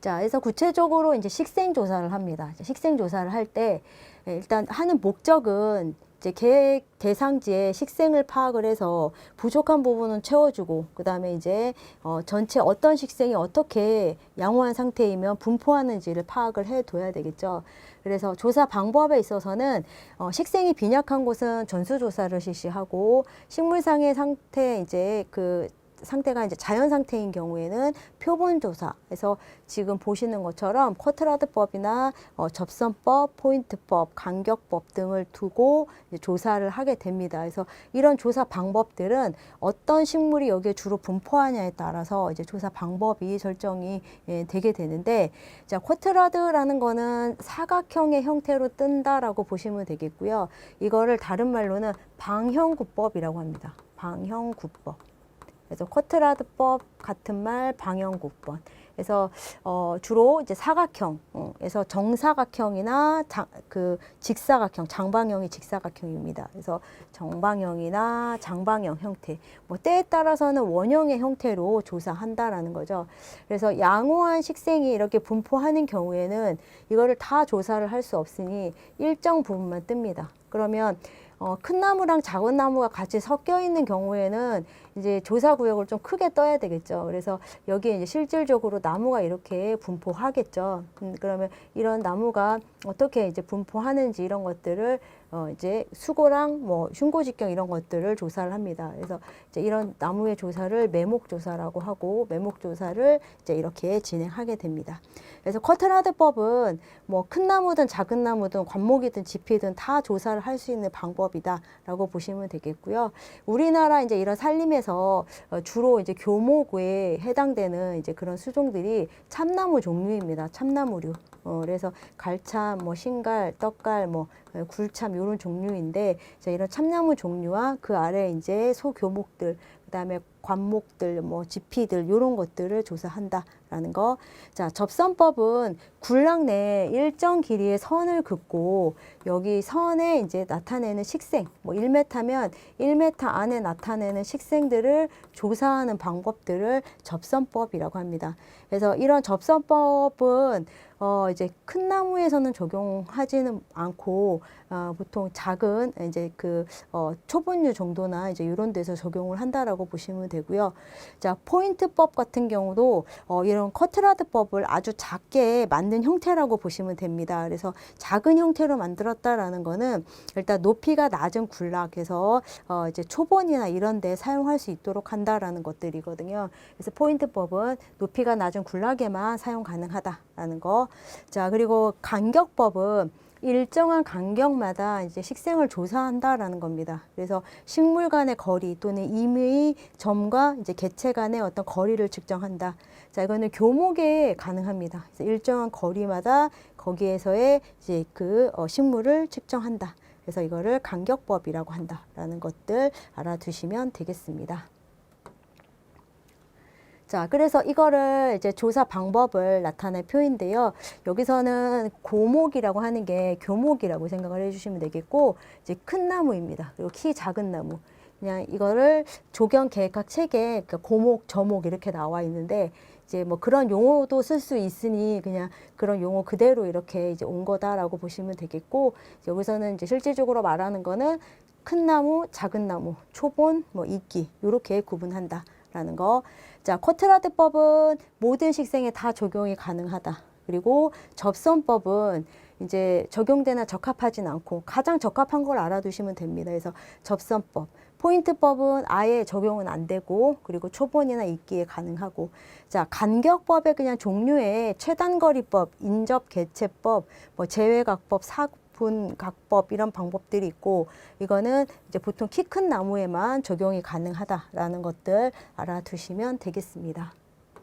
자, 그래서 구체적으로 이제 식생 조사를 합니다. 식생 조사를 할 때 일단 하는 목적은 이제 계획 대상지의 식생을 파악을 해서 부족한 부분은 채워주고 그다음에 이제 어, 전체 어떤 식생이 어떻게 양호한 상태이면 분포하는지를 파악을 해둬야 되겠죠. 그래서 조사 방법에 있어서는 어, 식생이 빈약한 곳은 전수 조사를 실시하고 식물상의 상태 이제 그 상태가 이제 자연 상태인 경우에는 표본 조사. 그래서 지금 보시는 것처럼 쿼트라드법이나 어, 접선법, 포인트법, 간격법 등을 두고 이제 조사를 하게 됩니다. 그래서 이런 조사 방법들은 어떤 식물이 여기에 주로 분포하냐에 따라서 이제 조사 방법이 설정이 예, 되게 되는데 자 쿼트라드라는 거는 사각형의 형태로 뜬다라고 보시면 되겠고요. 이거를 다른 말로는 방형구법이라고 합니다. 방형구법. 그래서 쿼트라드법 같은 말 방형구법. 그래서 어, 주로 이제 사각형, 어, 그래서 정사각형이나 장, 그 직사각형, 장방형이 직사각형입니다. 그래서 정방형이나 장방형 형태, 뭐 때에 따라서는 원형의 형태로 조사한다라는 거죠. 그래서 양호한 식생이 이렇게 분포하는 경우에는 이거를 다 조사를 할 수 없으니 일정 부분만 뜹니다. 그러면 어, 큰 나무랑 작은 나무가 같이 섞여 있는 경우에는 이제 조사 구역을 좀 크게 떠야 되겠죠. 그래서 여기에 이제 실질적으로 나무가 이렇게 분포하겠죠. 음, 그러면 이런 나무가 어떻게 이제 분포하는지 이런 것들을 어, 이제 수고랑 뭐 흉고 직경 이런 것들을 조사를 합니다. 그래서 이제 이런 나무의 조사를 매목 조사라고 하고 매목 조사를 이제 이렇게 진행하게 됩니다. 그래서 커트라드법은 뭐 큰 나무든 작은 나무든 관목이든 지피든 다 조사를 할 수 있는 방법이다라고 보시면 되겠고요. 우리나라 이제 이런 산림에서 어, 주로 이제 교목에 해당되는 이제 그런 수종들이 참나무 종류입니다. 참나무류. 어, 그래서 갈참, 뭐 신갈, 떡갈, 뭐 어, 굴참 이런 종류인데 자, 이런 참나무 종류와 그 아래 이제 소교목들 그다음에 관목들, 뭐 지피들 이런 것들을 조사한다라는 거. 자, 접선법은 군락 내에 일정 길이의 선을 긋고 여기 선에 이제 나타내는 식생, 뭐 1m면 1m 안에 나타내는 식생들을 조사하는 방법들을 접선법이라고 합니다. 그래서 이런 접선법은 어 이제 큰 나무에서는 적용하지는 않고 어 보통 작은 이제 그어 초분류 정도나 이제 이런 데서 적용을 한다라고 보시면 되고요. 자, 포인트법 같은 경우도 어 이런 커트라드법을 아주 작게 만든 형태라고 보시면 됩니다. 그래서 작은 형태로 만들 었다라는 거는 일단 높이가 낮은 굴락에서 어 이제 초본이나 이런 데 사용할 수 있도록 한다라는 것들이거든요. 그래서 포인트법은 높이가 낮은 굴락에만 사용 가능하다라는 거. 자, 그리고 간격법은 일정한 간격마다 이제 식생을 조사한다라는 겁니다. 그래서 식물 간의 거리 또는 임의 점과 이제 개체 간의 어떤 거리를 측정한다. 자, 이거는 교목에 가능합니다. 그래서 일정한 거리마다 거기에서의 이제 그 어, 식물을 측정한다. 그래서 이거를 간격법이라고 한다라는 것들 알아두시면 되겠습니다. 자, 그래서 이거를 이제 조사 방법을 나타낼 표인데요. 여기서는 고목이라고 하는 게 교목이라고 생각을 해주시면 되겠고, 이제 큰 나무입니다. 그리고 키 작은 나무. 그냥 이거를 조경 계획학 책에 그러니까 고목, 저목 이렇게 나와 있는데, 이제 뭐 그런 용어도 쓸 수 있으니 그냥 그런 용어 그대로 이렇게 이제 온 거다라고 보시면 되겠고, 여기서는 이제 실질적으로 말하는 거는 큰 나무, 작은 나무, 초본, 뭐 이끼, 요렇게 구분한다. 라는 거. 자, 커트라드법은 모든 식생에 다 적용이 가능하다. 그리고 접선법은 이제 적용되나 적합하진 않고 가장 적합한 걸 알아두시면 됩니다. 그래서 접선법. 포인트법은 아예 적용은 안 되고 그리고 초본이나 읽기에 가능하고 자 간격법의 그냥 종류에 최단거리법, 인접 개체법, 뭐 제외각법, 사 분 각법 이런 방법들이 있고 이거는 이제 보통 키 큰 나무에만 적용이 가능하다라는 것들 알아두시면 되겠습니다.